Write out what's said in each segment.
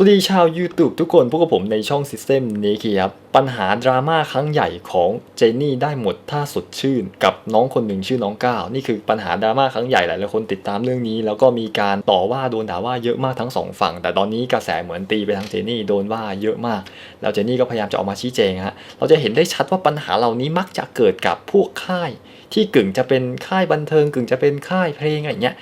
สวัสดีชาว YouTube ทุกคนพวกผมในช่อง System นี้ครับ ปัญหาดราม่าครั้งใหญ่ของเจนนี่ได้หมดท่าสดชื่น กับน้องคนหนึ่งชื่อน้องก้าวนี่คือปัญหาดราม่าครั้งใหญ่หลายๆคนติดตามเรื่องนี้ แล้วก็มีการต่อว่าโดนด่าว่าเยอะมากทั้งสองฝั่ง แต่ตอนนี้กระแสเหมือนตีไปทางเจนนี่โดนว่าเยอะมาก แล้วเจนนี่ก็พยายามจะออกมาชี้แจงฮะเราจะเห็นได้ชัดว่าปัญหาเหล่านี้มักจะเกิดกับพวกค่าย ที่กึ่งจะเป็นค่ายบันเทิง กึ่งจะเป็นค่ายเพลงอะไรเงี้ย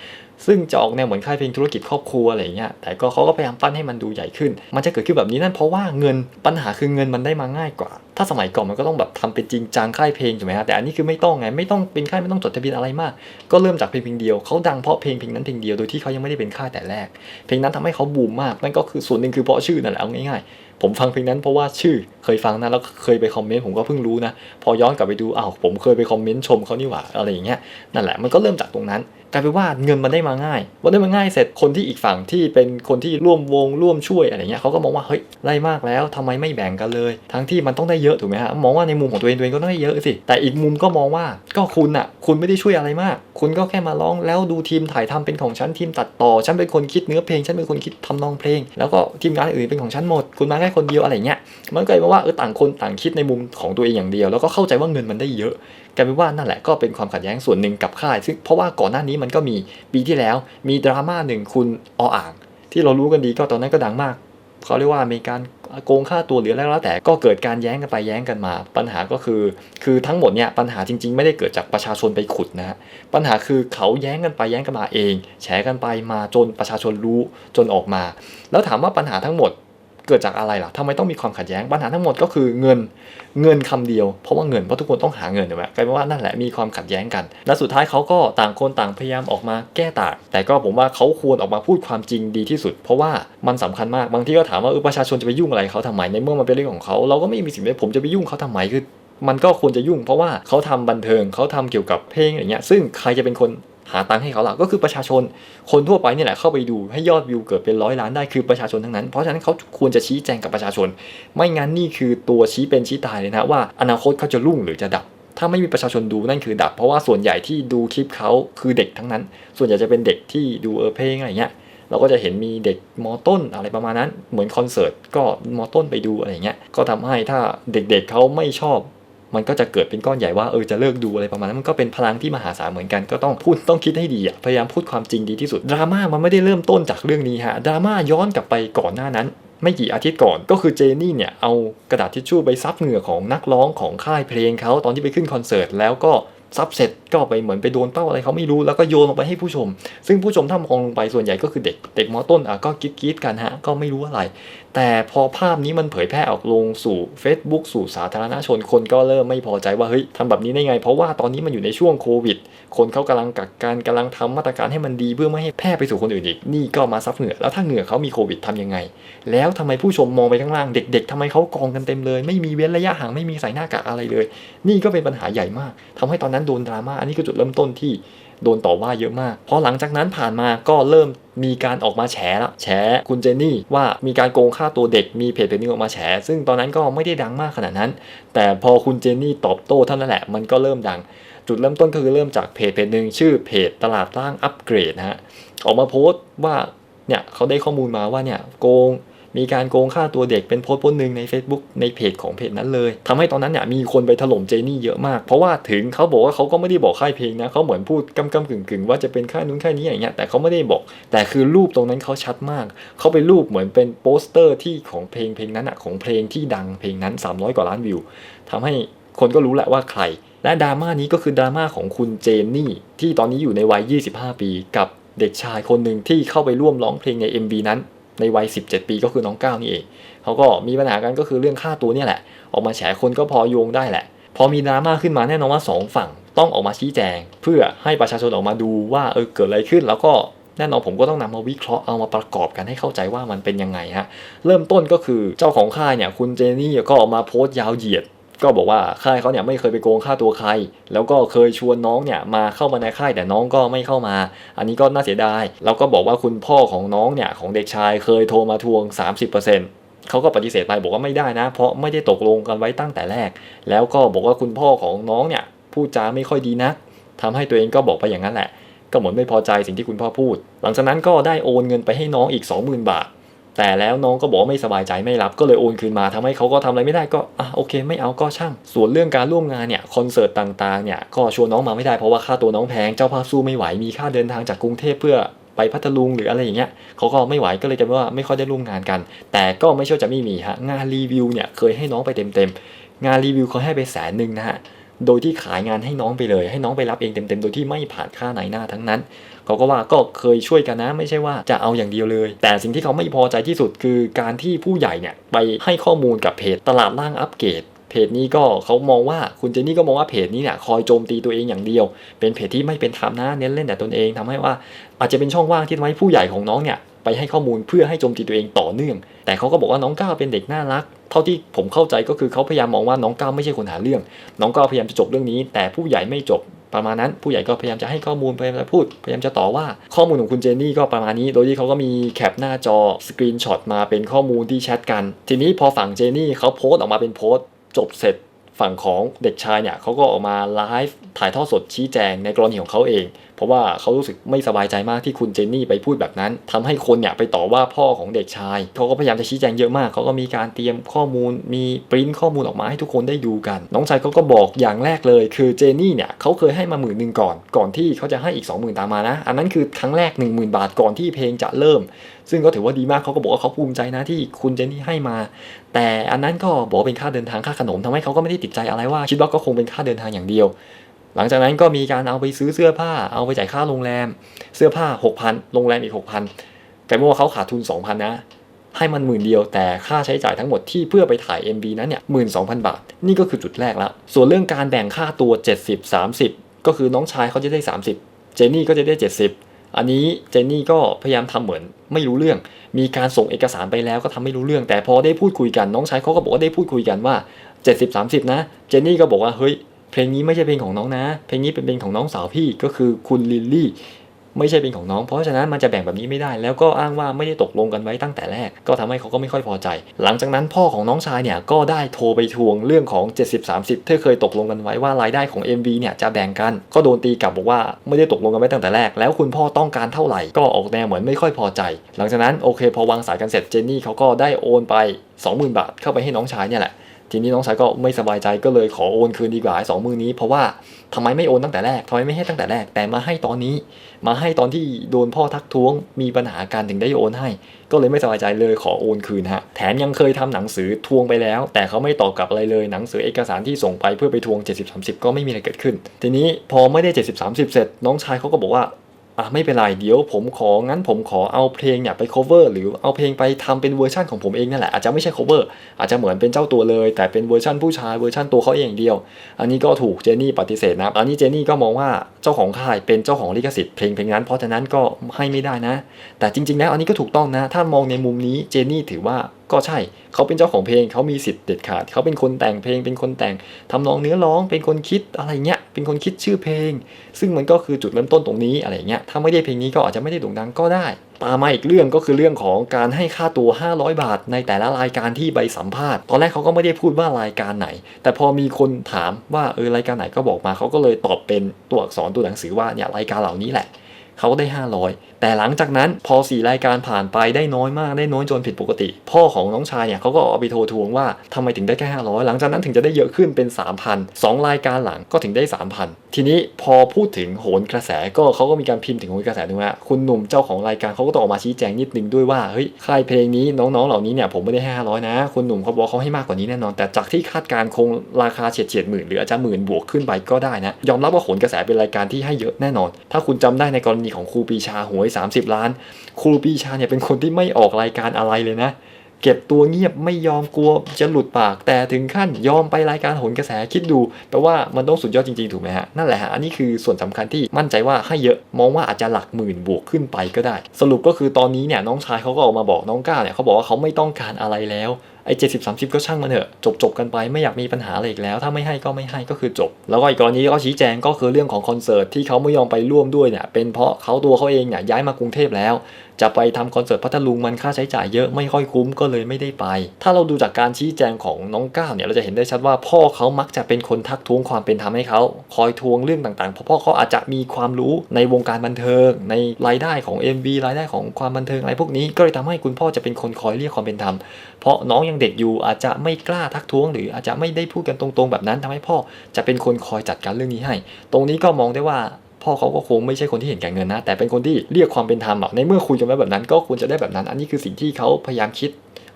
ซึ่งจะออกแนวเหมือนค่ายเพลงธุรกิจครอบครัวอะไรเงี้ยแต่ก็เขาก็พยายามปั้นให้มันดูใหญ่ขึ้น มันจะเกิดขึ้นแบบนี้นั่นเพราะว่าเงินปัญหาคือเงินมันได้มาง่ายกว่า ถ้าสมัยก่อนมันก็ต้องแบบทำเป็นจริงจังค่ายเพลงถูกไหมฮะแต่อันนี้คือไม่ต้องไงไม่ต้องเป็นค่ายไม่ต้องจดทะเบียนอะไรมาก ก็เริ่มจากเพลงเพลงเดียวเขาดังเพราะเพลงเพลงนั้นเพลงเดียวโดยที่เขายังไม่ได้เป็นค่ายแต่แรก เพลงนั้นทำให้เขาบูมมากนั่นก็คือส่วนหนึ่งคือเพราะชื่อนั่นแหละเอาง่ายๆ ผมฟังเพลงนั้นเพราะว่าชื่อเคยฟังนะแล้วเคยไปคอมเมนต์ผมก็เพิ่งรู้นะพอย้อนกลับไปดูอ้าวผมเคยไปคอมเมนต์ชมเขานี่หว่าอะไรอย่างเงี้ยนั่นแหละมันก็เริ่มจากตรงนั้นกลายเป็นว่าเงินมันได้มาง่ายพอได้มาง่ายเสร็จคนที่อีกฝั่งที่เป็นคนที่ร่วมวงร่วมช่วยอะไรเงี้ยเขาก็มองว่าเฮ้ยได้มากแล้วทำไมไม่แบ่งกันเลย ทั้งที่มันต้องได้เเยอะถูกไหมฮะมองว่าในมุมของตัวเองตัวเองก็ต้องได้เยอะสิแต่อีกมุมก็มองว่าก็คุณอะคุณไม่ได้ช่วยอะไรมาก คุณก็แค่มาร้องแล้วดูทีมถ่ายทำเป็นของฉันทีมตัดต่อฉันเป็นคนคิดเนื้อเพลงฉันเป็นคนคิดทำนองเพลง แล้วก็ทีมงานอื่นเป็นของฉันหมด คุณมาแค่คนเดียวอะไรเงี้ยมันก็เลยมาว่าเออต่างคนต่างคิดในมุมของตัวเองอย่างเดียว แล้วก็เข้าใจว่าเงินมันได้เยอะกลายเป็นว่านั่นแหละก็เป็นความขัดแย้งส่วนหนึ่งกับค่ายซึ่งเพราะว่าก่อนหน้านี้มันก็มีปีที่แล้ว มีดราม่าหนึ่งคุณออ่าง ที่เรารู้กันดีก็ตอนนั้นก็ดังมากเขาเรียกว่ามีการ โกงค่าตัวหรืออะไรแล้วแต่ก็เกิดการแย้งกันไปแย้งกันมา ปัญหาก็คือ คือทั้งหมดเนี่ยปัญหาจริง ๆ ไม่ได้เกิดจากประชาชนไปขุดนะฮะปัญหาคือเขาแย้งกันไปแย้งกันมาเอง แฉกันไปมาจนประชาชนรู้จนออกมา แล้วถามว่าปัญหาทั้งหมด เกิดจากอะไรล่ะทำไมต้องมีความขัดแย้งปัญหาทั้งหมดก็คือเงินเงินคำเดียว เพราะว่าเงินเพราะทุกคนต้องหาเงินถูกไหมกลายเป็นว่านั่นแหละมีความขัดแย้งกัน และสุดท้ายเขาก็ต่างคนต่างพยายามออกมาแก้ต่าง แต่ก็ผมว่าเขาควรออกมาพูดความจริงดีที่สุด เพราะว่ามันสำคัญมากบางทีก็ถามว่าเออประชาชนจะไปยุ่งอะไรเขาทำไมในเมื่อมันเป็นเรื่องของเขาเราก็ไม่มีสิ่งใดผมจะไปยุ่งเขาทำไมคือมันก็ควรจะยุ่งเพราะว่าเขาทำบันเทิงเขาทำเกี่ยวกับเพลงอย่างเงี้ยซึ่งใครจะเป็นคน หาตังค์ให้เขาล่ะก็คือประชาชนคนทั่วไปนี่แหละเข้าไปดูให้ยอดวิวเกิดเป็นร้อยล้านได้คือประชาชนทั้งนั้น เพราะฉะนั้นเขาควรจะชี้แจงกับประชาชน ไม่งั้นนี่คือตัวชี้เป็นชี้ตายเลยนะว่า อนาคตเขาจะรุ่งหรือจะดับ ถ้าไม่มีประชาชนดูนั่นคือดับ เพราะว่าส่วนใหญ่ที่ดูคลิปเขาคือเด็กทั้งนั้น ส่วนใหญ่จะเป็นเด็กที่ดูเออเพลงอะไรเงี้ยเราก็จะเห็นมีเด็กมอต้นอะไรประมาณนั้น เหมือนคอนเสิร์ตก็มอต้นไปดูอะไรเงี้ยก็ทำให้ถ้าเด็กๆเขาไม่ชอบ มันก็จะเกิดเป็นก้อนใหญ่ว่าเออจะเลิกดูอะไรประมาณนั้นมันก็เป็นพลังที่มหาศาลเหมือนกันก็ต้องพูดต้องคิดให้ดีอะพยายามพูดความจริงดีที่สุดดราม่ามันไม่ได้เริ่มต้นจากเรื่องนี้ฮะดราม่าย้อนกลับไปก่อนหน้านั้นไม่กี่อาทิตย์ก่อนก็คือเจนี่เนี่ยเอากระดาษทิชชู่ไปซับเหงื่อของนักร้องของค่ายเพลงเขาตอนที่ไปขึ้นคอนเสิร์ตแล้วก็ซับเสร็จก็ไปเหมือนไปโดนเป้าอะไรเขาไม่รู้แล้วก็โยนลงไปให้ผู้ชม ซึ่งผู้ชมถ้ามองลงไปส่วนใหญ่ก็คือเด็กเด็กมอต้นอะก็กรี๊ดๆกันฮะก็ไม่รู้อะไร แต่พอภาพนี้มันเผยแพร่ออกลงสู่ Facebook สู่สาธารณชนคนก็เริ่มไม่พอใจว่าเฮ้ยทำแบบนี้ได้ไง เพราะว่าตอนนี้มันอยู่ในช่วงโควิด คนเขากำลังกักกันกำลังทำมาตรการให้มันดีเพื่อไม่ให้แพร่ไปสู่คนอื่นอีก นี่ก็มาซับเหงื่อแล้วถ้าเหงื่อเขามีโควิดทำยังไง แล้วทำไมผู้ชมมองไปข้างล่างเด็ก ๆทำไมเขากองกันเต็มเลย ไม่มีเว้นระยะห่างไม่มีใส่หน้ากากอะไรเลย นี่ก็เป็นปัญหาใหญ่มากทำให้ตอนนั้นโดนดราม่าอันนี้คือจุดเริ่มต้นที่ โดนต่อว่าเยอะมากพอหลังจากนั้นผ่านมาก็เริ่มมีการออกมาแฉแล้วแฉคุณเจนนี่ว่ามีการโกงค่าตัวเด็กมีเพจเพจนึงออกมาแฉ ซึ่งตอนนั้นก็ไม่ได้ดังมากขนาดนั้น แต่พอคุณเจนนี่ตอบโต้เท่านั้นแหละมันก็เริ่มดัง จุดเริ่มต้นก็คือเริ่มจากเพจเพจหนึ่งชื่อเพจตลาดล่างอัปเกรดนะฮะออกมาโพสต์ว่าเนี่ยเขาได้ข้อมูลมาว่าเนี่ยโกง มีการโกงค่าตัวเด็กเป็นโพสต์โพสต์หนึ่งใน Facebook ในเพจของเพจนั้นเลยทำให้ตอนนั้นเนี่ยมีคนไปถล่มเจนี่เยอะมาก เพราะว่าถึงเขาบอกว่าเขาก็ไม่ได้บอกค่ายเพลงนะเขาเหมือนพูดกำกำกึ่งกึ่งๆว่าจะเป็นค่ายนู้นค่ายนี้อย่างเงี้ยแต่เขาไม่ได้บอก แต่คือรูปตรงนั้นเขาชัดมากเขาไปรูปเหมือนเป็นโปสเตอร์ที่ของเพลงเพลงนั้นอะของเพลงที่ดังเพลงนั้น 300 กว่าล้านวิวทำให้คนก็รู้แหละว่าใคร และดราม่านี้ก็คือดราม่าของคุณเจนนี่ ที่ตอนนี้อยู่ในวัย 25 ปี กับเด็กชายคนหนึ่งที่เข้าไปร่วมร้องเพลงใน MV นั้น ในวัย 17 ปีก็คือน้องก้าวนี่เองเขาก็มีปัญหากันก็คือเรื่องค่าตัวเนี่ยแหละ ออกมาแฉคนก็พอโยงได้แหละ พอมีดราม่าขึ้นมาแน่นอนว่าสองฝั่งต้องออกมาชี้แจง เพื่อให้ประชาชนออกมาดูว่าเออเกิดอะไรขึ้น แล้วก็แน่นอนผมก็ต้องนำมาวิเคราะห์เอามาประกอบกันให้เข้าใจว่ามันเป็นยังไงฮะเริ่มต้นก็คือเจ้าของค่ายเนี่ยคุณเจนี่ก็ออกมาโพสต์ยาวเหยียด ก็บอกว่าค่ายเขาเนี่ยไม่เคยไปโกงค่าตัวใคร แล้วก็เคยชวนน้องเนี่ยมาเข้ามาในค่ายแต่น้องก็ไม่เข้ามา อันนี้ก็น่าเสียดาย แล้วก็บอกว่าคุณพ่อของน้องเนี่ยของเด็กชายเคยโทรมาทวง 30%เขาก็ปฏิเสธไปบอกว่าไม่ได้นะ เพราะไม่ได้ตกลงกันไว้ตั้งแต่แรก แล้วก็บอกว่าคุณพ่อของน้องเนี่ยพูดจาไม่ค่อยดีนักทำให้ตัวเองก็บอกไปอย่างนั้นแหละ ก็เหมือนไม่พอใจสิ่งที่คุณพ่อพูด หลังจากนั้นก็ได้โอนเงินไปให้น้องอีก 20,000 บาท แต่แล้วน้องก็บอกว่าไม่สบายใจไม่รับก็เลยโอนคืนมาทำให้เขาก็ทำอะไรไม่ได้ก็อะโอเค ไม่เอาก็ช่าง ส่วนเรื่องการร่วมงานเนี่ยคอนเสิร์ตต่างๆเนี่ยก็ชวนน้องมาไม่ได้เพราะว่าค่าตัวน้องแพงเจ้าภาพสู้ไม่ไหวมีค่าเดินทางจากกรุงเทพเพื่อไปพัทลุงหรืออะไรอย่างเงี้ยเขาก็ไม่ไหวก็เลยจะว่าไม่ค่อยได้ร่วมงานกัน แต่ก็ไม่ใช่จะไม่มีฮะงานรีวิวเนี่ยเคยให้น้องไปเต็มๆงานรีวิวเขาให้ไปแสนหนึ่งนะฮะโดยที่ขายงานให้น้องไปเลย ให้น้องไปรับเองเต็มๆ โดยที่ไม่ผ่านค่าไหนหน้าทั้งนั้น เขาก็ว่าก็เคยช่วยกันนะไม่ใช่ว่าจะเอาอย่างเดียวเลย แต่สิ่งที่เขาไม่พอใจที่สุดคือการที่ผู้ใหญ่เนี่ยไปให้ข้อมูลกับเพจตลาดล่างอัปเกรดเพจนี้ก็เขามองว่าคุณเจนนี่ก็มองว่าเพจนี้เนี่ยคอยโจมตีตัวเองอย่างเดียว เป็นเพจที่ไม่เป็นธรรมนะเน้นเล่นแต่ตนเองทำให้ว่า อาจจะเป็นช่องว่างที่ทำให้ผู้ใหญ่ของน้องเนี่ยไปให้ข้อมูลเพื่อให้โจมตีตัวเองต่อเนื่อง แต่เขาก็บอกว่าน้องก้าวเป็นเด็กน่ารัก เท่าที่ผมเข้าใจก็คือเขาพยายามมองว่าน้องก้าวไม่ใช่คนหาเรื่อง น้องก้าวพยายามจะจบเรื่องนี้ แต่ผู้ใหญ่ไม่จบ ประมาณนั้นผู้ใหญ่ก็พยายามจะให้ข้อมูลพยายามจะพูดพยายามจะต่อว่าข้อมูลของคุณเจนนี่ก็ประมาณนี้ โดยที่เขาก็มีแคปหน้าจอสกรีนช็อตมาเป็นข้อมูลที่แชทกัน ทีนี้พอฝั่งเจนนี่เขาโพสต์ออกมาเป็นโพสต์ จบเสร็จฝั่งของเด็กชายเนี่ยเขาก็ออกมาไลฟ์ถ่ายทอดสดชี้แจงในกรณีของเขาเอง เพราะว่าเขารู้สึกไม่สบายใจมากที่คุณเจนนี่ไปพูดแบบนั้นทำให้คนเนี่ยไปต่อว่าพ่อของเด็กชายเขาก็พยายามจะชี้แจงเยอะมากเขาก็มีการเตรียมข้อมูลมีปริ้นข้อมูลออกมาให้ทุกคนได้ดูกัน น้องชายเขาก็บอกอย่างแรกเลย คือเจนนี่เนี่ยเขาเคยให้มาหมื่นหนึ่งก่อน ก่อนที่เขาจะให้อีก 20,000ตามมานะ อันนั้นคือครั้งแรก 10,000 บาทก่อนที่เพลงจะเริ่ม ซึ่งก็ถือว่าดีมากเขาก็บอกว่าเขาภูมิใจนะที่คุณเจนนี่ให้มา แต่อันนั้นก็บอกเป็นค่าเดินทางค่าขนมทำให้เขาก็ไม่ได้ติดใจอะไรว่า คิดว่าก็คงเป็นค่าเดินทางอย่างเดียว หลังจากนั้นก็มีการเอาไปซื้อเสื้อผ้า เอาไปจ่ายค่าโรงแรม เสื้อผ้า 6,000 โรงแรมอีก 6,000กลายเป็นว่าเขาขาดทุน 2,000 นะ ให้มันหมื่นเดียวแต่ค่าใช้จ่ายทั้งหมดที่เพื่อไปถ่าย MV นั้นเนี่ยหมื่นสองพันบาท นี่ก็คือจุดแรกละ ส่วนเรื่องการแบ่งค่าตัว 70 30 ก็คือน้องชายเขาจะได้ 30 เจนนี่ก็จะได้ 70 อันนี้เจนนี่ก็พยายามทำเหมือนไม่รู้เรื่อง มีการส่งเอกสารไปแล้วก็ทำไม่รู้เรื่อง แต่พอได้พูดคุยกันน้องชายเขาก็บอกว่าได้พูดคุยกันว่า 70 30 นะ เจนนี่ก็บอกว่าเฮ้ย เพลงนี้ไม่ใช่เพลงของน้องนะ เพลงนี้เป็นเพลงของน้องสาวพี่ก็คือคุณลิลลี่ไม่ใช่เป็นของน้อง เพราะฉะนั้นมันจะแบ่งแบบนี้ไม่ได้ แล้วก็อ้างว่าไม่ได้ตกลงกันไว้ตั้งแต่แรก ก็ทำให้เขาก็ไม่ค่อยพอใจ หลังจากนั้นพ่อของน้องชายเนี่ยก็ได้โทรไปทวงเรื่องของ 70-30 ที่เคยตกลงกันไว้ว่ารายได้ของ MV เนี่ยจะแบ่งกัน ก็โดนตีกลับบอกว่าไม่ได้ตกลงกันไว้ตั้งแต่แรก แล้วคุณพ่อต้องการเท่าไหร่ ก็ออกแนวเหมือนไม่ค่อยพอใจ หลังจากนั้นโอเค พอวางสายกันเสร็จเจนนี่เขาก็ได้โอนไป 20,000 บาทเข้าไปให้น้องชายเนี่ยแหละ ทีนี้น้องชายก็ไม่สบายใจก็เลยขอโอนคืนดีกว่าไอ้สองมือนี้ เพราะว่าทำไมไม่โอนตั้งแต่แรกทำไมไม่ให้ตั้งแต่แรก แต่มาให้ตอนนี้ มาให้ตอนที่โดนพ่อทักท้วง มีปัญหาการถึงได้โอนให้ ก็เลยไม่สบายใจเลยขอโอนคืนฮะแถมยังเคยทำหนังสือทวงไปแล้ว แต่เขาไม่ตอบกลับอะไรเลยหนังสือเอกสารที่ส่งไปเพื่อไปทวง 70-30 ก็ไม่มีอะไรเกิดขึ้น ทีนี้พอไม่ได้ 70-30 เสร็จน้องชายเขาก็บอกว่า อะไม่เป็นไรเดี๋ยวผมของั้นผมขอเอาเพลงเนี่ยไป cover หรือเอาเพลงไปทำเป็นเวอร์ชันของผมเองนั่นแหละอาจจะไม่ใช่ cover อาจจะเหมือนเป็นเจ้าตัวเลย แต่เป็นเวอร์ชันผู้ชายเวอร์ชันตัวเขาเองเดียว อันนี้ก็ถูกเจนนี่ปฏิเสธนะอันนี้เจนนี่ก็มองว่าเจ้าของค่ายเป็นเจ้าของลิขสิทธิ์เพลงเพลงนั้น เพราะฉะนั้นก็ให้ไม่ได้นะ แต่จริง ๆ แล้วอันนี้ก็ถูกต้องนะ ถ้ามองในมุมนี้เจนนี่ถือว่าก็ใช่ เขาเป็นเจ้าของเพลงเขามีสิทธิ์เด็ดขาด เขาเป็นคนแต่งเพลง เป็นคนแต่งทำนองเนื้อร้อง เป็นคนคิดอะไรเงี้ย เป็นคนคิดชื่อเพลง ซึ่งมันก็คือจุดเริ่มต้นตรงนี้อะไรเงี้ย ถ้าไม่ได้เพลงนี้ก็อาจจะไม่ได้โด่งดังก็ได้ ตามมาอีกเรื่องก็คือเรื่องของการให้ค่าตัว 500 บาท ในแต่ละรายการที่ใบสัมภาษณ์ ตอนแรกเขาก็ไม่ได้พูดว่ารายการไหน แต่พอมีคนถามว่าเออรายการไหนก็บอกมา เขาก็เลยตอบเป็นตัวอักษรตัวหนังสือว่าเนี่ยรายการเหล่านี้แหละ เขาได้ 500 แต่หลังจากนั้นพอ 4 รายการผ่านไปได้น้อยมากได้น้อยจนผิดปกติ พ่อของน้องชายเนี่ยเขาก็เอาไปโทรทวงว่าทำไมถึงได้แค่ 500 หลังจากนั้นถึงจะได้เยอะขึ้นเป็น 3,000 2 รายการหลังก็ถึงได้ 3,000 ทีนี้พอพูดถึงโหนกระแสก็เขาก็มีการพิมพ์ถึงโหนกระแสด้วยว่าคุณหนุ่มเจ้าของรายการเขาก็ต้องออกมาชี้แจงนิดนึงด้วยว่าเฮ้ยค่ายเพลงนี้น้องๆ เหล่านี้เนี่ยผมไม่ได้ให้500นะ คุณหนุ่มเขาบอกเขาให้มากกว่านี้แน่นอน แต่จากที่คาดการณ์คงราคาเฉียดเฉียดหมื่นหรืออาจจะหมื่นบวกขึ้นไปก็ได้นะยอมรับว่าโหนกระแสเป็นรายการที่ให้เยอะแน่นอน ถ้าคุณจำได้ในกรณีของครูปีชาหวย30 ล้าน ครูปีชาเนี่ยเป็นคนที่ไม่ออกรายการอะไรเลยนะ เก็บตัวเงียบไม่ยอมกลัวจะหลุดปาก แต่ถึงขั้นยอมไปรายการโหนกระแสคิดดูแปลว่ามันต้องสุดยอดจริงๆ ถูกไหมฮะ นั่นแหละฮะ อันนี้คือส่วนสำคัญที่มั่นใจว่าให้เยอะมองว่าอาจจะหลักหมื่นบวกขึ้นไปก็ได้ สรุปก็คือตอนนี้เนี่ยน้องชายเขาก็ออกมาบอกน้องก้าวเนี่ยเขาบอกว่าเขาไม่ต้องการอะไรแล้ว ไอ้เจ็ดสิบสามสิบก็ช่างมันเถอะจบจบกันไปไม่อยากมีปัญหาอะไรอีกแล้ว ถ้าไม่ให้ก็ไม่ให้ก็คือจบ แล้วก็อีกกรณีก็ชี้แจงก็คือเรื่องของคอนเสิร์ตที่เขาไม่ยอมไปร่วมด้วยเนี่ยเป็นเพราะเขาตัวเขาเองเนี่ยย้ายมากรุงเทพแล้ว จะไปทำคอนเสิร์ตพัทลุงมันค่าใช้จ่ายเยอะไม่ค่อยคุ้มก็เลยไม่ได้ไป ถ้าเราดูจากการชี้แจงของน้องก้าวเนี่ยเราจะเห็นได้ชัดว่าพ่อเขามักจะเป็นคนทักท้วงความเป็นธรรมให้เขาคอยทวงเรื่องต่างๆ เพราะพ่อเขาอาจจะมีความรู้ในวงการบันเทิง ในรายได้ของ MV รายได้ของความบันเทิงอะไรพวกนี้ก็เลยทำให้คุณพ่อจะเป็นคนคอยเรียกความเป็นธรรมเพราะน้องยังเด็กอยู่อาจจะไม่กล้าทักท้วง หรืออาจจะไม่ได้พูดกันตรงๆ แบบนั้นทำให้พ่อจะเป็นคนคอยจัดการเรื่องนี้ให้ ตรงนี้ก็มองได้ว่า พ่อเขาก็คงไม่ใช่คนที่เห็นแก่เงินนะ แต่เป็นคนที่เรียกความเป็นธรรมอะในเมื่อคุยกันไว้แบบนั้น ก็ควรจะได้แบบนั้น อันนี้คือสิ่งที่เขาพยายามคิด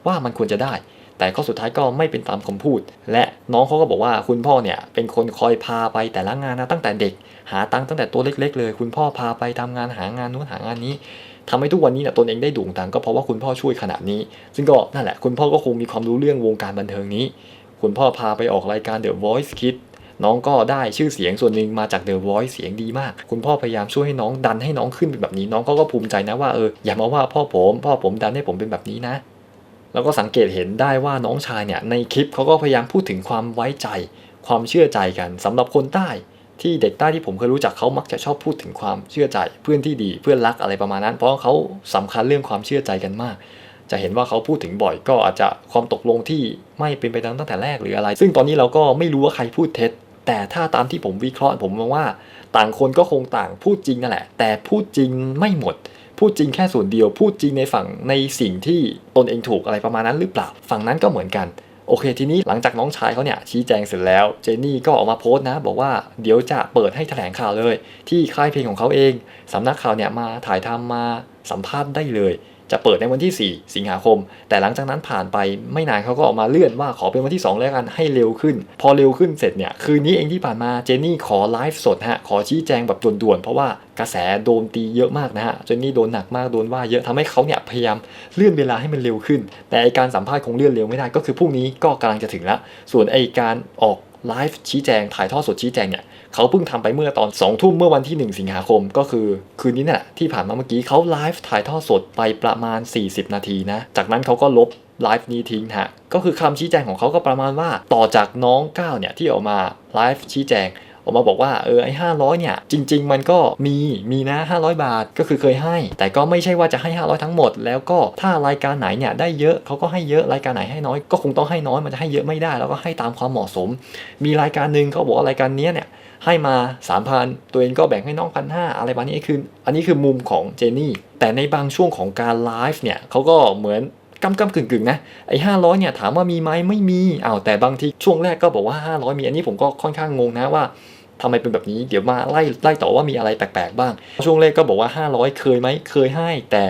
ว่ามันควรจะได้ แต่ข้อสุดท้ายก็ไม่เป็นตามคำพูด และน้องเขาก็บอกว่าคุณพ่อเนี่ยเป็นคนคอยพาไปแต่ละงานนะตั้งแต่เด็ก หาตังค์ตั้งแต่ตัวเล็ก ๆ เลย คุณพ่อพาไปทำงานหางานนู้นหางานนี้ทำให้ทุกวันนี้เนี่ยตนเองได้ด่งดังก็เพราะว่าคุณพ่อช่วยขนาดนี้ ซึ่งก็นั่นแหละคุณพ่อก็คงมีความรู้เรื่องวงการบันเทิงนี้ คุณพ่อพาไปออกรายการ The Voice Kids น้องก็ได้ชื่อเสียงส่วนหนึ่งมาจาก The Voice เสียงดีมาก คุณพ่อพยายามช่วยให้น้องดันให้น้องขึ้นเป็นแบบนี้ น้องเขาก็ภูมิใจนะว่าเอออย่ามาว่าพ่อผมพ่อผมดันให้ผมเป็นแบบนี้นะ แล้วก็สังเกตเห็นได้ว่าน้องชายเนี่ยในคลิปเขาก็พยายามพูดถึงความไว้ใจ ความเชื่อใจกันสำหรับคนใต้ ที่เด็กใต้ที่ผมเคยรู้จักเขามักจะชอบพูดถึงความเชื่อใจ เพื่อนที่ดีเพื่อนรักอะไรประมาณนั้น เพราะเขาสำคัญเรื่องความเชื่อใจกันมากจะเห็นว่าเขาพูดถึงบ่อยก็อาจจะความตกลงที่ไม่เป็นไปตามตั้งแต่แรกหรืออะไร ซึ่งตอนนี้เราก็ไม่รู้ว่าใครพูดเท็จ แต่ถ้าตามที่ผมวิเคราะห์ผมมองว่า ต่างคนก็คงต่างพูดจริงนั่นแหละ แต่พูดจริงไม่หมด พูดจริงแค่ส่วนเดียว พูดจริงในฝั่งในสิ่งที่ตนเองถูกอะไรประมาณนั้นหรือเปล่าฝั่งนั้นก็เหมือนกันโอเคทีนี้หลังจากน้องชายเขาเนี่ยชี้แจงเสร็จแล้วเจนนี่ก็ออกมาโพสต์นะ บอกว่าเดี๋ยวจะเปิดให้แถลงข่าวเลย ที่ค่ายเพลงของเขาเองสำนักข่าวเนี่ยมาถ่ายทำมาสัมภาษณ์ได้เลย จะเปิดในวันที่ 4 สิงหาคม แต่หลังจากนั้นผ่านไปไม่นานเขาก็ออกมาเลื่อนว่าขอเป็นวันที่ 2 แล้วกันให้เร็วขึ้น พอเร็วขึ้นเสร็จเนี่ยคืนนี้เองที่ผ่านมาเจนนี่ขอไลฟ์สดฮะขอชี้แจงแบบด่วนๆเพราะว่ากระแสโดนตีเยอะมากนะฮะเจนนี่โดนหนักมากโดนว่าเยอะทำให้เขาเนี่ยพยายามเลื่อนเวลาให้มันเร็วขึ้น แต่ไอการสัมภาษณ์คงเลื่อนเร็วไม่ได้ก็คือพรุ่งนี้ก็กำลังจะถึงละส่วนไอการออกไลฟ์ชี้แจงถ่ายทอดสดชี้แจงเนี่ย เขาเพิ่งทำไปเมื่อตอน2ทุ่มเมื่อวันที่ 1 สิงหาคมก็คือ คืนนี้นี่แหละที่ผ่านมาเมื่อกี้เขาไลฟ์ถ่ายทอดสดไปประมาณ 40 นาทีนะ จากนั้นเขาก็ลบไลฟ์นี้ทิ้งฮะ ก็คือคำชี้แจงของเขาก็ประมาณว่า ต่อจากน้องก้าวเนี่ยที่ออกมาไลฟ์ชี้แจงออกมาบอกว่าเออไอ้500เนี่ย จริง ๆ มันก็มีมีนะ 500 บาทก็คือเคยให้ แต่ก็ไม่ใช่ว่าจะให้ 500 ทั้งหมด แล้วก็ถ้ารายการไหนเนี่ยได้เยอะเขาก็ให้เยอะรายการไหนให้น้อยก็คงต้องให้น้อยมันจะให้เยอะไม่ได้ แล้วก็ให้ตามความเหมาะสม มีรายการหนึ่งเขาบอกว่ารายการนี้เนี่ย ให้มา 3,000 ตัวเองก็แบ่งให้น้องพันห้าอะไรประมาณนี้คือ อันนี้คือมุมของเจนี่ แต่ในบางช่วงของการไลฟ์เนี่ยเขาก็เหมือนกำกำกึ่งกึ่งนะไอ้ห้าร้อยเนี่ยถามว่ามีไหมไม่มีอ้าวแต่บางทีช่วงแรกก็บอกว่า 500 มีอันนี้ผมก็ค่อนข้างงงนะว่าทำไมเป็นแบบนี้เดี๋ยวมาไล่ไล่ต่อว่ามีอะไรแปลกๆบ้าง ช่วงแรกก็บอกว่า 500 เคยไหมเคยให้ แต่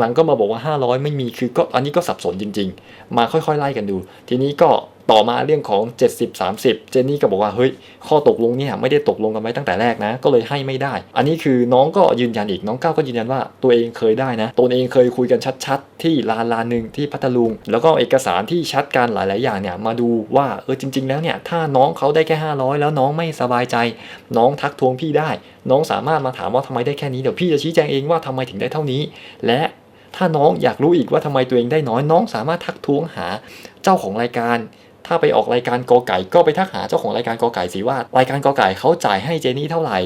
หลังๆก็มาบอกว่า 500 ไม่มีคือก็อันนี้ก็สับสนจริง ๆ มาค่อยๆ ไล่กันดู ทีนี้ก็ ต่อมาเรื่องของ 70 30 เจนนี่ก็บอกว่าเฮ้ยข้อตกลงเนี่ยไม่ได้ตกลงกันไว้ตั้งแต่แรกนะ ก็เลยให้ไม่ได้ อันนี้คือน้องก็ยืนยันอีกน้องก้าวก็ยืนยันว่าตัวเองเคยได้นะตัวเองเคยคุยกันชัด ๆ ที่ลานลานหนึ่งที่พัทลุง แล้วก็เอกสารที่ชัดการหลาย ๆ อย่างเนี่ยมาดูว่าเออจริง ๆ แล้วเนี่ยถ้าน้องเขาได้แค่ 500 แล้วน้องไม่สบายใจ น้องทักทวงพี่ได้ น้องสามารถมาถามว่าทำไมได้แค่นี้เดี๋ยวพี่จะชี้แจงเองว่าทำไมถึงได้เท่านี้ และถ้าน้องอยากรู้อีกว่าทำไมตัวเองได้น้อยน้องสามารถทักท้วงหาเจ้าของรายการ ถ้าไปออกรายการกอไก่ก็ไปทักหาเจ้าของรายการกอไก่สิว่ารายการกอไก่เขาจ่ายให้เจนี่เท่าไหร่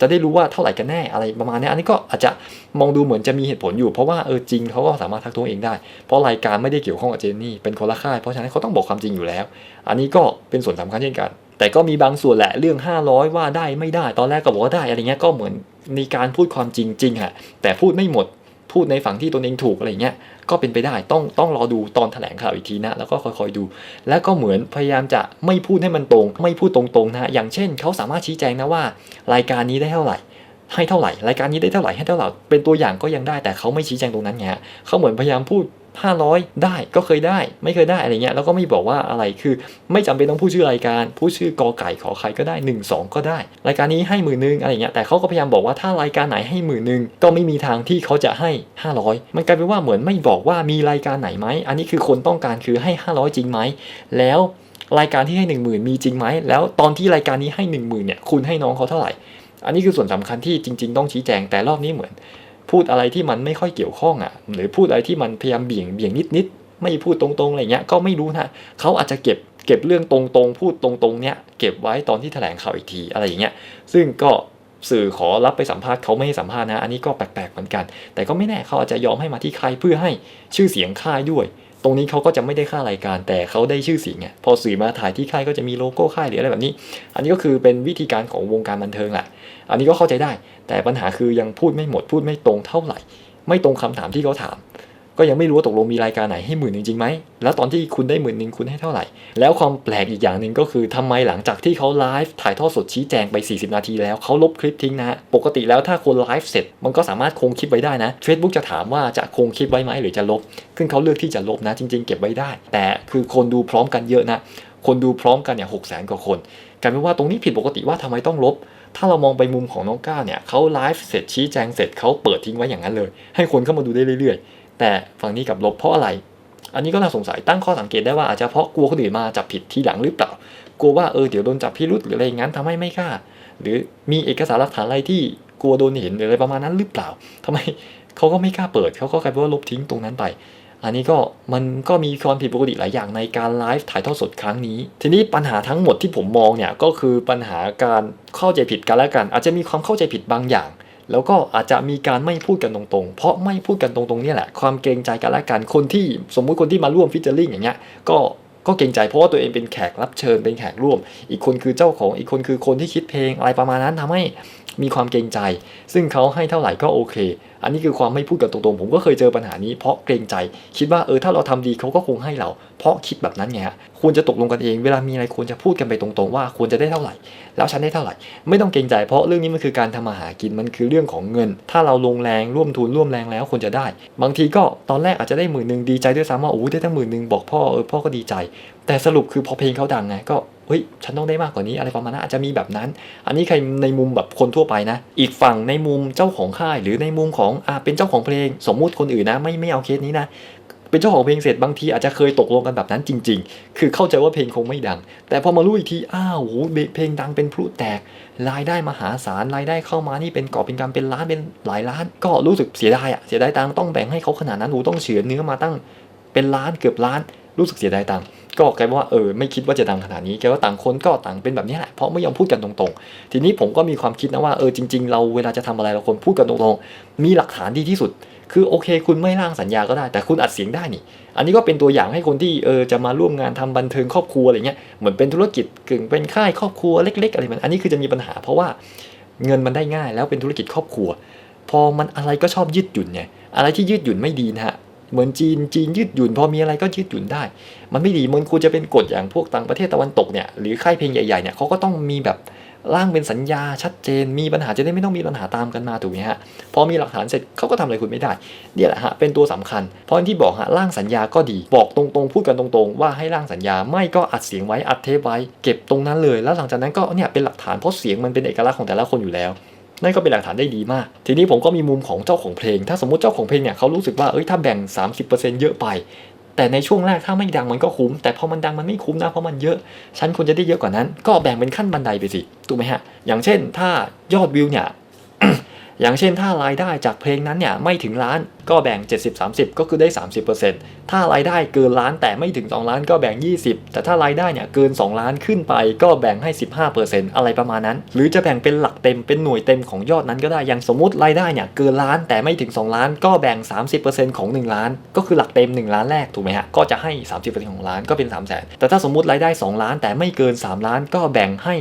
จะได้รู้ว่าเท่าไหร่กันแน่อะไรประมาณนี้อันนี้ก็อาจจะมองดูเหมือนจะมีเหตุผลอยู่ เพราะว่าเออจริงเขาก็สามารถทักท้วงเองได้ เพราะรายการไม่ได้เกี่ยวข้องกับเจนี่เป็นคนละค่ายเพราะฉะนั้นเขาต้องบอกความจริงอยู่แล้ว อันนี้ก็เป็นส่วนสำคัญเช่นกัน แต่ก็มีบางส่วนแหละเรื่อง 500 ว่าได้ไม่ได้ ตอนแรกก็บอกว่าได้อะไรเงี้ยก็เหมือนมีการพูดความจริงจริงฮะแต่พูดไม่หมด พูดในฝั่งที่ตนเองถูกอะไรเงี้ยก็เป็นไปได้ต้องต้องรอดูตอนแถลงข่าวอีกทีนะแล้วก็ค่อยๆดู แล้วก็เหมือนพยายามจะไม่พูดให้มันตรง ไม่พูดตรงๆนะอย่างเช่นเขาสามารถชี้แจงนะว่า รายการนี้ได้เท่าไหร่ให้เท่าไหร่รายการนี้ได้เท่าไหร่ให้เท่าไหร่เป็นตัวอย่างก็ยังได้แต่เขาไม่ชี้แจงตรงนั้นไงเขาเหมือนพยายามพูด 500 ได้ก็เคยได้ ไม่เคยได้อะไรเงี้ยแล้วก็ไม่บอกว่าอะไรคือไม่จำเป็นต้องพูดชื่อรายการ พูดชื่อกอไก่ขอใครก็ได้ 1 2 ก็ได้ รายการนี้ให้หมื่นนึงอะไรเงี้ยแต่เขาก็พยายามบอกว่าถ้ารายการไหนให้หมื่นนึงก็ไม่มีทางที่เขาจะให้ 500 มันกลายเป็นว่าเหมือนไม่บอกว่ามีรายการไหนไหมอันนี้คือคนต้องการคือให้ 500 จริงไหมแล้วรายการที่ให้ 1 0,000 มีจริงไหมแล้วตอนที่รายการนี้ให้ 1 0,000เนี่ยคุณให้น้องเขาเท่าไหร่ อันนี้คือส่วนสำคัญที่จริง ๆ ต้องชี้แจงแต่รอบนี้เหมือน พูดอะไรที่มันไม่ค่อยเกี่ยวข้องอะ หรือพูดอะไรที่มันพยายามเบี่ยงเบี่ยงนิดนิดๆไม่พูดตรงๆอะไรเงี้ยก็ไม่รู้นะเขาอาจจะเก็บเก็บเรื่องตรงๆ พูดตรงๆเนี้ยเก็บไว้ตอนที่แถลงข่าวอีกทีอะไรอย่างเงี้ยซึ่งก็สื่อขอรับไปสัมภาษณ์เขาไม่ให้สัมภาษณ์นะ อันนี้ก็แปลกๆเหมือนกัน แต่ก็ไม่แน่เขาอาจจะยอมให้มาที่ค่ายเพื่อให้ชื่อเสียงค่ายด้วย ตรงนี้เขาก็จะไม่ได้ค่ารายการ แต่เขาได้ชื่อเสียงไงพอสื่อมาถ่ายที่ค่ายก็จะมีโลโก้ค่ายหรืออะไรแบบนี้ อันนี้ก็คือเป็นวิธีการของวงการบันเทิงแหละอันนี้ก็เข้าใจได้ แต่ปัญหาคือยังพูดไม่หมดพูดไม่ตรงเท่าไหร่ ไม่ตรงคำถามที่เขาถาม ก็ยังไม่รู้ว่าตกลงมีรายการไหนให้หมื่นจริงๆไหม แล้วตอนที่คุณได้หมื่นหนึ่งคุณให้เท่าไหร่ แล้วความแปลกอีกอย่างหนึ่งก็คือทำไมหลังจากที่เขาไลฟ์ถ่ายทอดสดชี้แจงไป 40 นาทีแล้วเขาลบคลิปทิ้งนะ ปกติแล้วถ้าคนไลฟ์เสร็จ มันก็สามารถคงคลิปไว้ได้นะ Facebook จะถามว่าจะคงคลิปไว้ไหมหรือจะลบ ซึ่งเขาเลือกที่จะลบนะ จริง ๆ เก็บไว้ได้ แต่คือคนดูพร้อมกันเยอะนะ คนดูพร้อมกันเนี่ยหกแสนกว่าคนกลายเป็นว่าตรงนี้ผิดปกติว่าทำไมต้องลบ ถ้าเรามองไปมุมของน้องก้าวเนี่ยเขาไลฟ์เสร็จชี้แจงเสร็จเขาเปิดทิ้งไว้อย่างนั้นเลย ให้คนเข้ามาดูได้เรื่อยๆ แต่ฝั่งนี้กับลบเพราะอะไร อันนี้ก็น่าสงสัยตั้งข้อสังเกตได้ว่าอาจจะเพราะกลัวคนอื่นมาจับผิดทีหลังหรือเปล่ากลัวว่าเออเดี๋ยวโดนจับพิรุษหรืออะไรอย่างนั้นทำให้ไม่กล้า หรือมีเอกสารหลักฐานอะไรที่กลัวโดนเห็นหรืออะไรประมาณนั้นหรือเปล่าทำไมเขาก็ไม่กล้าเปิดเขาก็กลายเป็นว่าลบทิ้งตรงนั้นไป อันนี้ก็มันก็มีความผิดปกติหลายอย่างในการไลฟ์ถ่ายทอดสดครั้งนี้ ทีนี้ปัญหาทั้งหมดที่ผมมองเนี่ยก็คือปัญหาการเข้าใจผิดกันและกัน อาจจะมีความเข้าใจผิดบางอย่าง แล้วก็อาจจะมีการไม่พูดกันตรงๆ เพราะไม่พูดกันตรงๆเนี่ยแหละ ความเกรงใจกันและกัน คนที่สมมุติคนที่มาร่วมฟิชเชอร์ลิงอย่างเงี้ย ก็ก็เกรงใจเพราะว่าตัวเองเป็นแขกรับเชิญเป็นแขกร่วม อีกคนคือเจ้าของ อีกคนคือคนที่คิดเพลงอะไรประมาณนั้นทำให้มีความเกรงใจ ซึ่งเขาให้เท่าไหร่ก็โอเค อันนี้คือความไม่พูดกันตรงๆ ผมก็เคยเจอปัญหานี้เพราะเกรงใจ คิดว่าเออถ้าเราทำดีเขาก็คงให้เรา เพราะคิดแบบนั้นไงฮะควรจะตกลงกันเองเวลามีอะไรควรจะพูดกันไปตรงๆ ว่าควรจะได้เท่าไหร่ แล้วฉันได้เท่าไหร่ ไม่ต้องเกรงใจเพราะเรื่องนี้มันคือการทำมาหากินมันคือเรื่องของเงิน ถ้าเราลงแรงร่วมทุนร่วมแรงแล้วควรจะได้ บางทีก็ตอนแรกอาจจะได้หมื่นหนึ่งดีใจด้วยซ้ำว่าโอ้ได้ตั้งหมื่นหนึ่งบอกพ่อเออพ่อก็ดีใจ แต่สรุปคือพอเพลงเขาดังไงก็ เฮ้ยฉันต้องได้มากกว่านี้อะไรประมาณนั้นอาจจะมีแบบนั้น อันนี้ใครในมุมแบบคนทั่วไปนะ อีกฝั่งในมุมเจ้าของค่าย หรือในมุมของอ่าเป็นเจ้าของเพลง สมมุติคนอื่นนะ ไม่ไม่เอาเคสนี้นะเป็นเจ้าของเพลงเสร็จบางทีอาจจะเคยตกลงกันแบบนั้นจริง ๆ คือเข้าใจว่าเพลงคงไม่ดัง แต่พอมารู้อีกทีอ้าวโหเพลงดังเป็นพลุแตก รายได้มหาศาลรายได้เข้ามานี่เป็นกอบเป็นกำเป็นล้านเป็นหลายล้าน ก็รู้สึกเสียดายอะเสียดายตังต้องแบ่งให้เขาขนาดนั้นหนูต้องเฉือนเนื้อมาตั้งเป็นล้านเกือบล้าน รู้สึกเสียดายตังค์ก็กลายเป็นว่าเออไม่คิดว่าจะดังขนาดนี้แกว่าต่างคนก็ต่างเป็นแบบนี้แหละเพราะไม่ยอมพูดกันตรงๆ ทีนี้ผมก็มีความคิดนะว่าเออจริง ๆ เราเวลาจะทำอะไรเราควรพูดกันตรงๆ มีหลักฐานดีที่สุด คือโอเค คุณไม่ร่างสัญญาก็ได้ แต่คุณอัดเสียงได้นี่อันนี้ก็เป็นตัวอย่างให้คนที่เออจะมาร่วมงานทำบันเทิงครอบครัวอะไรเงี้ยเหมือนเป็นธุรกิจกึ่งเป็นค่ายครอบครัวเล็ก ๆ อะไรมันอันนี้คือจะมีปัญหา เพราะว่าเงินมันได้ง่ายแล้วเป็นธุรกิจครอบครัว พอมันอะไรก็ชอบยืดหยุ่นไงอะไรที่ยืดหยุ่นไม่ดีนะฮะ เหมือนจีนจีนยืดหยุ่นพอมีอะไรก็ยืดหยุ่นได้ มันไม่ดีมันควรจะเป็นกฎอย่างพวกต่างประเทศตะวันตกเนี่ยหรือค่ายเพลงใหญ่ๆเนี่ยเขาก็ต้องมีแบบร่างเป็นสัญญาชัดเจน มีปัญหาจะได้ไม่ต้องมีปัญหาตามกันมาถูกไหมฮะพอมีหลักฐานเสร็จเขาก็ทำอะไรคุณไม่ได้เนี่ยแหละฮะเป็นตัวสำคัญ เพราะที่บอกฮะร่างสัญญาก็ดีบอกตรงๆ พูดกันตรงๆ ว่าให้ร่างสัญญาไม่ก็อัดเสียงไว้อัดเทปไว้ เก็บตรงนั้นเลย แล้วหลังจากนั้นก็เนี่ยเป็นหลักฐานเพราะเสียงมันเป็นเอกลักษณ์ของแต่ละคนอยู่แล้ว นั่นก็เป็นหลักฐานได้ดีมาก ทีนี้ผมก็มีมุมของเจ้าของเพลง ถ้าสมมติเจ้าของเพลงเนี่ยเขารู้สึกว่าเอ้ยถ้าแบ่ง 30%เยอะไป แต่ในช่วงแรกถ้าไม่ดังมันก็คุ้ม แต่พอมันดังมันไม่คุ้มนะเพราะมันเยอะ ฉันควรจะได้เยอะกว่านั้น ก็แบ่งเป็นขั้นบันไดไปสิ ถูกไหมฮะ อย่างเช่น ถ้ายอดวิวเนี่ย อย่างเช่นถ้ารายได้จากเพลงนั้นเนี่ยไม่ถึงล้านก็แบ่ง 70-30 ก็คือได้ 30%ถ้ารายได้เกินล้านแต่ไม่ถึง 2 ล้านก็แบ่ง 20 แต่ถ้ารายได้เนี่ยเกิน 2 ล้านขึ้นไปก็แบ่งให้ 15%อะไรประมาณนั้น หรือจะแบ่งเป็นหลักเต็มเป็นหน่วยเต็มของยอดนั้นก็ได้อย่างสมมติรายได้เนี่ยเกินล้านแต่ไม่ถึง 2 ล้าน ก็แบ่ง 30%ของ 1 ล้าน ก็คือหลักเต็ม 1 ล้านแรกถูกไหมฮะก็จะให้ 30%ของล้านก็เป็น 3 0 0 0 0 0แต่ถ้าสมมติรายได้ 2 ล้านแต่ไม่เกิน 3 ล้านก็แบ่งให้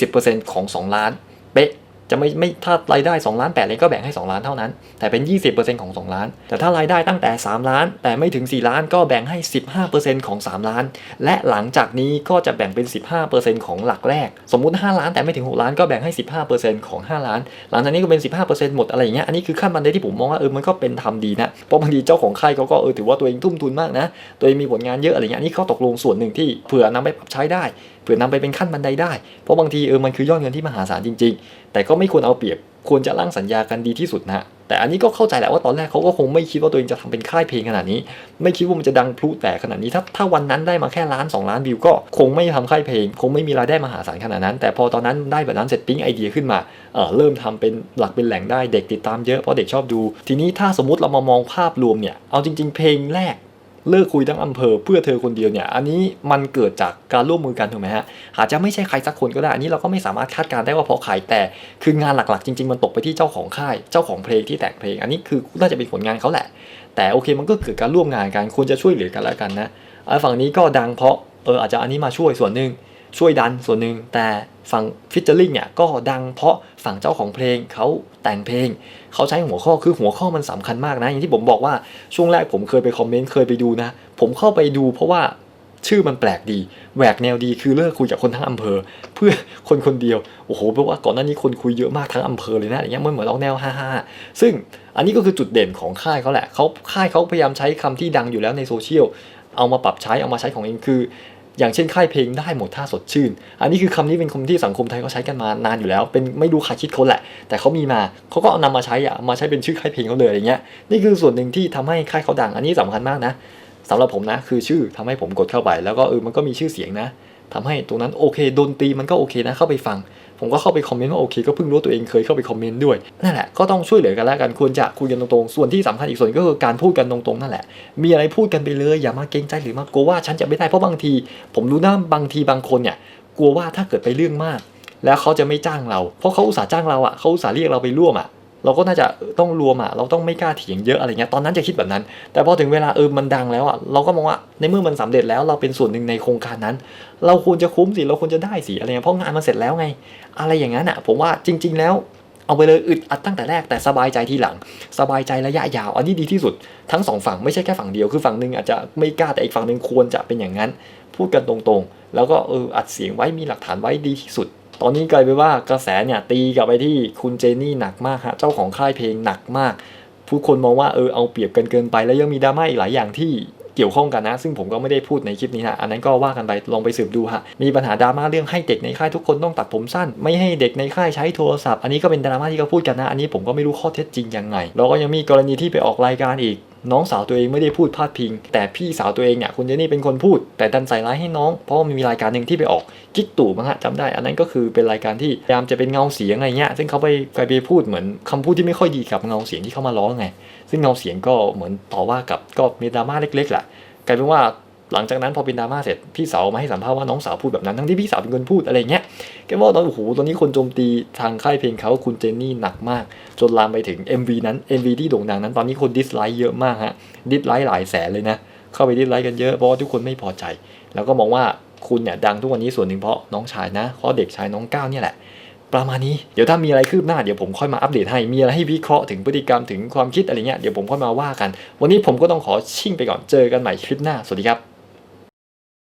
20%ของ 2 ล้านเป๊ะ จะไม่ไม่ถ้ารายได้ 2 ล้าน8เลยก็แบ่งให้ 2 ล้านเท่านั้น แต่เป็น 20%ของ 2 ล้าน แต่ถ้ารายได้ตั้งแต่ 3 ล้าน แต่ไม่ถึง 4 ล้านก็แบ่งให้ 15%ของ 3 ล้าน และหลังจากนี้ก็จะแบ่งเป็น 15%ของหลักแรก สมมุติ 5 ล้านแต่ไม่ถึง 6 ล้านก็แบ่งให้ 15%ของ 5 ล้าน หลังจากนี้ก็เป็น 15%หมดอะไรอย่างเงี้ยอันนี้คือขั้นบันไดที่ผมมองว่าเออมันก็เป็นธรรมดีนะเพราะบางทีเจ้าของค่ายเขาก็เออถือว่าตัวเองทุ่มทุนมากนะตัวเองมีผลงานเยอะอะไรเงี้ยอันนี้เขาตกลงส่วนหนึ่งที่เผื่อนำไปปรับใช้ได้เผื่อนำไปเป็นขั้นบันไดได้เพราะบางทีเออมันคือยอดเงินที่มหาศาลจริง ๆ แต่ก็ไม่ควรเอาเปรียบ ควรจะร่างสัญญากันดีที่สุดนะแต่อันนี้ก็เข้าใจแหละว่าตอนแรกเขาก็คงไม่คิดว่าตัวเองจะทำเป็นค่ายเพลงขนาดนี้ ไม่คิดว่ามันจะดังพลุแตกขนาดนี้ ถ้าถ้าวันนั้นได้มาแค่ล้าน 2 ล้านวิวก็คงไม่ทำค่ายเพลง คงไม่มีรายได้มหาศาลขนาดนั้น แต่พอตอนนั้นได้แบบนั้นเสร็จปิ๊งไอเดียขึ้นมาเออเริ่มทำเป็นหลักเป็นแหล่งได้เด็กติดตามเยอะเพราะเด็กชอบดู ทีนี้ถ้าสมมติเรามามองภาพรวมเนี่ยเอาจริง ๆ เพลงแรก เลิกคุยทั้งอำเภอเพื่อเธอคนเดียวเนี่ย อันนี้มันเกิดจากการร่วมมือกันถูกไหมฮะ อาจจะไม่ใช่ใครสักคนก็ได้ อันนี้เราก็ไม่สามารถคาดการได้ว่าเพราะใคร แต่คืองานหลักๆ จริง ๆ มันตกไปที่เจ้าของค่าย เจ้าของเพลงที่แต่งเพลง อันนี้คือน่าจะเป็นผลงานเขาแหละ แต่โอเคมันก็เกิดการร่วมงานกันควรจะช่วยเหลือกันแล้วกันนะอะฝั่งนี้ก็ดังเพราะเอออาจจะอันนี้มาช่วยส่วนหนึ่ง ช่วยดันส่วนหนึ่งแต่ฝั่งฟิชเจอร์ลิงเนี่ยก็ดังเพราะฝั่งเจ้าของเพลงเขาแต่งเพลง เขาใช้หัวข้อคือหัวข้อมันสำคัญมากนะ อย่างที่ผมบอกว่าช่วงแรกผมเคยไปคอมเมนต์เคยไปดูนะ ผมเข้าไปดูเพราะว่าชื่อมันแปลกดีแหวกแนวดีคือเลิกคุยกับคนทั้งอำเภอ เพื่อคนคนเดียว โอ้โหแปลว่าก่อนหน้านี้คนคุยเยอะมากทั้งอำเภอเลยนะอย่างเงี้ยมันเหมือนเราแนวฮ่าๆซึ่งอันนี้ก็คือจุดเด่นของค่ายเขาแหละเขาค่ายเขาพยายามใช้คำที่ดังอยู่แล้วในโซเชียลเอามาปรับใช้เอามาใช้ของเองคือ อย่างเช่นค่ายเพลงได้หมดท่าสดชื่น อันนี้คือคำนี้เป็นคำที่สังคมไทยเขาใช้กันมานานอยู่แล้ว เป็นไม่รู้ใครคิดคนแหละ แต่เขามีมาเขาก็เอานำมาใช้อะมาใช้เป็นชื่อค่ายเพลงเขาเลยอย่างเงี้ยนี่คือส่วนหนึ่งที่ทำให้ค่ายเขาดัง อันนี้สำคัญมากนะสำหรับผมนะคือชื่อทำให้ผมกดเข้าไป แล้วก็เออมันก็มีชื่อเสียงนะทำให้ตรงนั้นโอเคดนตรีมันก็โอเคนะเข้าไปฟัง ผมก็เข้าไปคอมเมนต์ว่าโอเคก็เพิ่งรู้ตัวเองเคยเข้าไปคอมเมนต์ด้วยนั่นแหละก็ต้องช่วยเหลือกันแล้วกันควรจะคุยกันตรงๆส่วนที่สำคัญอีกส่วนก็คือการพูดกันตรงๆนั่นแหละ มีอะไรพูดกันไปเลยอย่ามาเกรงใจหรือมากลัวว่าฉันจะไม่ได้เพราะบางที ผมรู้นะบางทีบางคนเนี่ยกลัวว่าถ้าเกิดไปเรื่องมาก แล้วเขาจะไม่จ้างเรา เพราะเขาอุตส่าห์จ้างเราอะเขาอุตส่าห์เรียกเราไปร่วมอะ เราก็น่าจะต้องรวมอะเราต้องไม่กล้าเถียงเยอะอะไรเงี้ยตอนนั้นจะคิดแบบนั้น แต่พอถึงเวลาเออมันดังแล้วอะเราก็มองว่าในเมื่อมันสำเร็จแล้วเราเป็นส่วนหนึ่งในโครงการนั้น เราควรจะคุ้มสิเราควรจะได้สิอะไรเงี้ยเพราะงานมันเสร็จแล้วไง อะไรอย่างนั้นอะผมว่าจริง ๆ แล้วเอาไปเลยอึดอัดตั้งแต่แรกแต่สบายใจทีหลัง สบายใจระยะยาวอันนี้ดีที่สุดทั้งสองฝั่งไม่ใช่แค่ฝั่งเดียวคือฝั่งหนึ่งอาจจะไม่กล้าแต่อีกฝั่งหนึ่งควรจะเป็นอย่างนั้น พูดกันตรงๆ แล้วก็เอออัดเสียงไว้มีหลักฐานไว้ดีที่สุด ตอนนี้กลายเป็นว่ากระแสเนี่ยตีกลับไปที่คุณเจนี่หนักมากฮะเจ้าของค่ายเพลงหนักมาก ผู้คนมองว่าเออเอาเปรียบกันเกินไป แล้วยังมีดราม่าอีกหลายอย่างที่เกี่ยวข้องกันนะ ซึ่งผมก็ไม่ได้พูดในคลิปนี้นะอันนั้นก็ว่ากันไป ลองไปสืบดูฮะ มีปัญหาดราม่าเรื่องให้เด็กในค่ายทุกคนต้องตัดผมสั้น ไม่ให้เด็กในค่ายใช้โทรศัพท์ อันนี้ก็เป็นดราม่าที่เขาพูดกันนะ อันนี้ผมก็ไม่รู้ข้อเท็จจริงยังไง แล้วก็ยังมีกรณีที่ไปออกรายการอีก น้องสาวตัวเองไม่ได้พูดพาดพิง แต่พี่สาวตัวเองเนี่ยคุณเจนี่เป็นคนพูด แต่ดันใส่ร้ายให้น้อง เพราะมันมีรายการหนึ่งที่ไปออกกิ๊กตู่มั้งฮะจำได้ อันนั้นก็คือเป็นรายการที่พยายามจะเป็นเงาเสียงอะไรเงี้ยซึ่งเขาไปไปไปพูดเหมือนคำพูดที่ไม่ค่อยดีกับเงาเสียงที่เขามาร้องไง ซึ่งเงาเสียงก็เหมือนต่อว่ากับก็มีดราม่าเล็กๆแหละกลายเป็นว่า หลังจากนั้นพอเป็นดราม่าเสร็จพี่สาวมาให้สัมภาษณ์ว่าน้องสาวพูดแบบนั้นทั้งที่พี่สาวเป็นคนพูดอะไรเงี้ยแกว่าตอนโอ้โหตอนนี้คนโจมตีทางค่ายเพลงเขาคุณเจนนี่หนักมาก จนลามไปถึง MV นั้น MV ที่โด่งดังนั้นตอนนี้คนดิสไลค์เยอะมากฮะดิสไลค์หลายแสนเลยนะเข้าไปดิสไลค์กันเยอะเพราะว่าทุกคนไม่พอใจ แล้วก็มองว่าคุณเนี่ยดังทุกวันนี้ส่วนหนึ่งเพราะน้องชายนะเพราะเด็กชายน้องก้าวเนี่ยแหละประมาณนี้เดี๋ยวถ้ามีอะไรคืบหน้าเดี๋ยวผมค่อยมาอัปเดตให้มีอะไรให้วิเคราะห์ถึงพฤติกรรมถึงความคิดอะไรเงี้ยเดี๋ยวผมค่อยมาว่ากัน วันนี้ผมก็ต้องขอชิ่งไปก่อนเจอกันใหม่คลิปหน้าสวัสดีครับ